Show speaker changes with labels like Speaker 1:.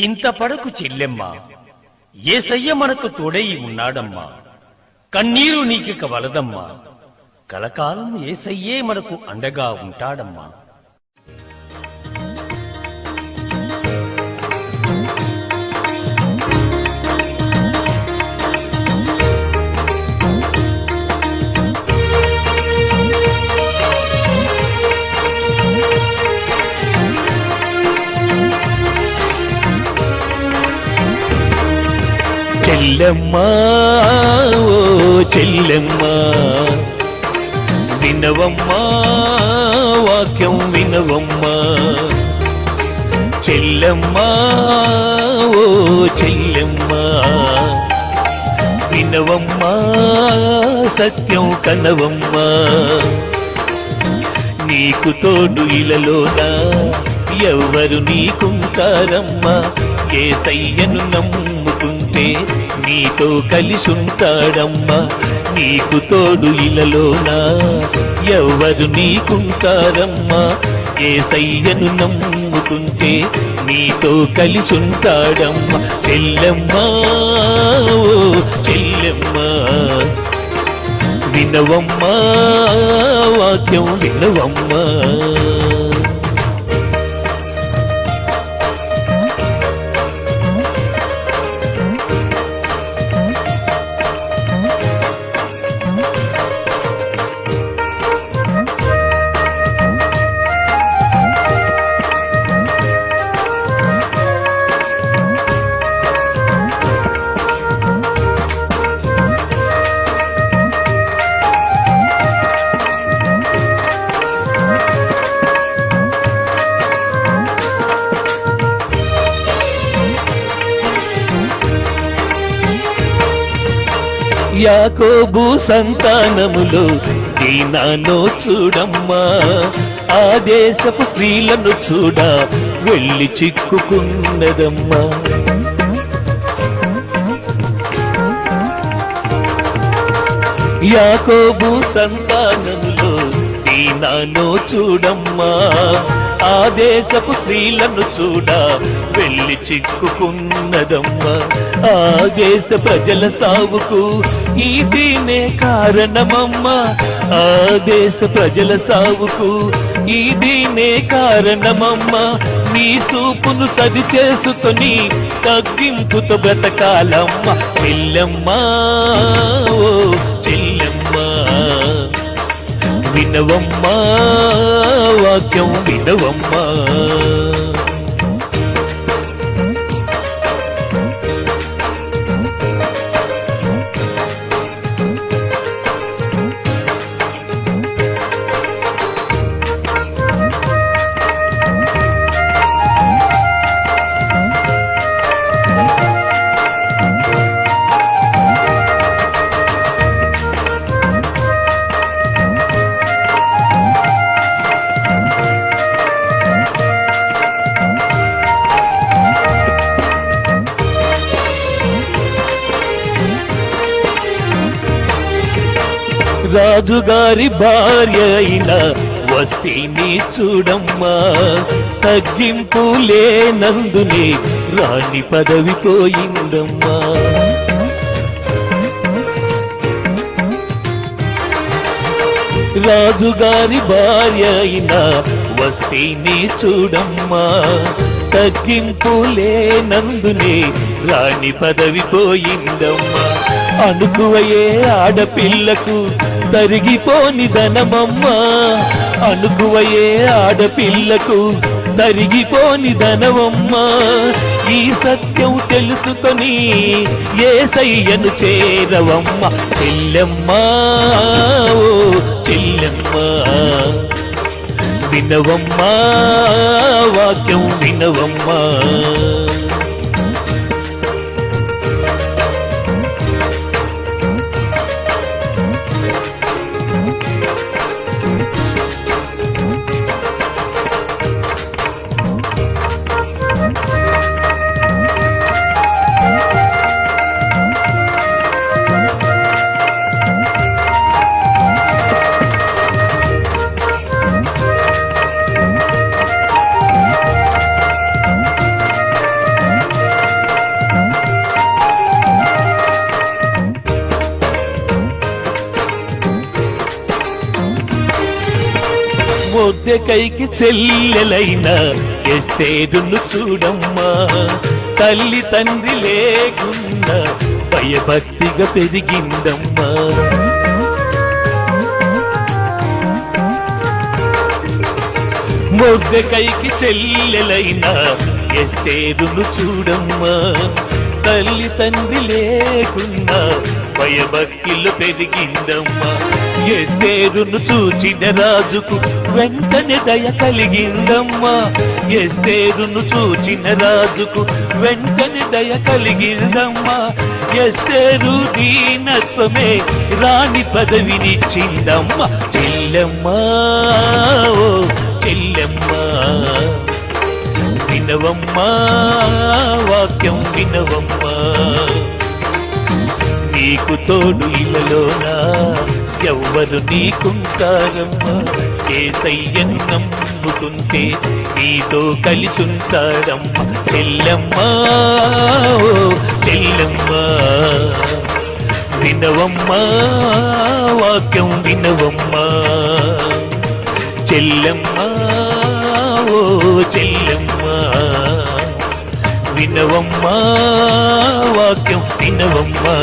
Speaker 1: చింతపడకు చెల్లెమ్మ. ఏసయ్య మనకు తోడై ఉన్నాడమ్మా. కన్నీరు నీకిక వలదమ్మా. కలకాలం ఏసయ్యే మనకు అండగా ఉంటాడమ్మా. చెల్లెమ్మా ఓ చెల్లెమ్మా. వినవమ్మా వాక్యం వినవమ్మా. చెల్లెమ్మా ఓ చెల్లెమ్మా. వినవమ్మా సత్యం కనవమ్మా. నీకు తోడు ఇలలోనా ఎవరు నీకుంటారమ్మా? ఏ సయ్యను నమ్ముకుంటే నీతో కలిసుంటాడమ్మా నీకు తోడు ఇలలోనా ఎవరు నీకుంటారమ్మా. ఏ సయ్యను నమ్ముకుంటే నీతో కలిసుంటాడమ్మా. చెల్లెమ్మా ఓ చెల్లెమ్మా వినవమ్మా వాక్యం వినవమ్మా. యాకోబు సంతానములో దీనానో చూడమ్మా. ఆ దేశపు స్త్రీలను చూడ వెళ్ళి చిక్కుకున్నదమ్మా. యాకోబు సంతానములో దీనానో చూడమ్మా. ఆ దేశపు స్త్రీలను చూడ వెళ్ళి చిక్కుకున్నదమ్మ. ఆ దేశ ప్రజల సావుకు ఈ దీనే కారణమమ్మా. ఆ దేశ ప్రజల సావుకు ఈ దీనే కారణమమ్మా. నీ సూపును సరి చేసుకొని తగ్గింపుతో బ్రతకాలమ్మ. చెల్లెమ్మా ఓ వినవమ్మా వాక్యం వినవమ్మా. రాజుగారి భార్య అయిన వస్తీని చూడమ్మా. తగ్గింపు లేనందునే రాణి పదవి పోయిందమ్మా. రాజుగారి భార్య అయిన వస్తీని చూడమ్మా. తగ్గింపు లేనందునే రాణి పదవి పోయిందమ్మా. అనుకువయే ఆడపిల్లకు తరిగిపోని ధనమమ్మ అనుకువయే ఆడపిల్లకు తరిగిపోని ధనమమ్మ ఈ సత్యం తెలుసుకొని ఏ సయ్యను చేరవమ్మ. చెల్లెమ్మ ఓ చెల్లెమ్మ వినవమ్మా వాక్యం వినవమ్మా. మొద్దెకైకి చెల్లెలైన ఎస్తేరును చూడమ్మా. తల్లి తండ్రి లేకుండా భయభక్తిగా పెరిగిందమ్మా. మొద్దెకైకి చెల్లెలైన ఎస్తేరును చూడమ్మా. తల్లి తండ్రి లేకుండా భయభక్తిలో పెరిగిందమ్మా. ఎస్తేరును చూచిన రాజుకు వెంటనే దయ కలిగిందమ్మా. ఎస్తేరును చూచిన రాజుకు వెంటనే దయ కలిగిందమ్మా. ఎస్తేరు దీనత్వమే రాణి పదవినిచ్చిందమ్మ. చెల్లెమ్మా ఓ చెల్లెమ్మా. వినవమ్మా వాక్యం వినవమ్మా. నీకు తోడు ఇలలోనా ఎవ్వరు నీకుంటారమ్మా? ఏసయ్యను నమ్ముకుంటే నీతో కలిసుంటాడమ్మా చెల్లెమ్మా ఓ చెల్లెమ్మా. వినవమ్మా వాక్యం వినవమ్మా. చెల్లెమ్మా ఓ చెల్లెమ్మా. వినవమ్మా వాక్యం వినవమ్మా.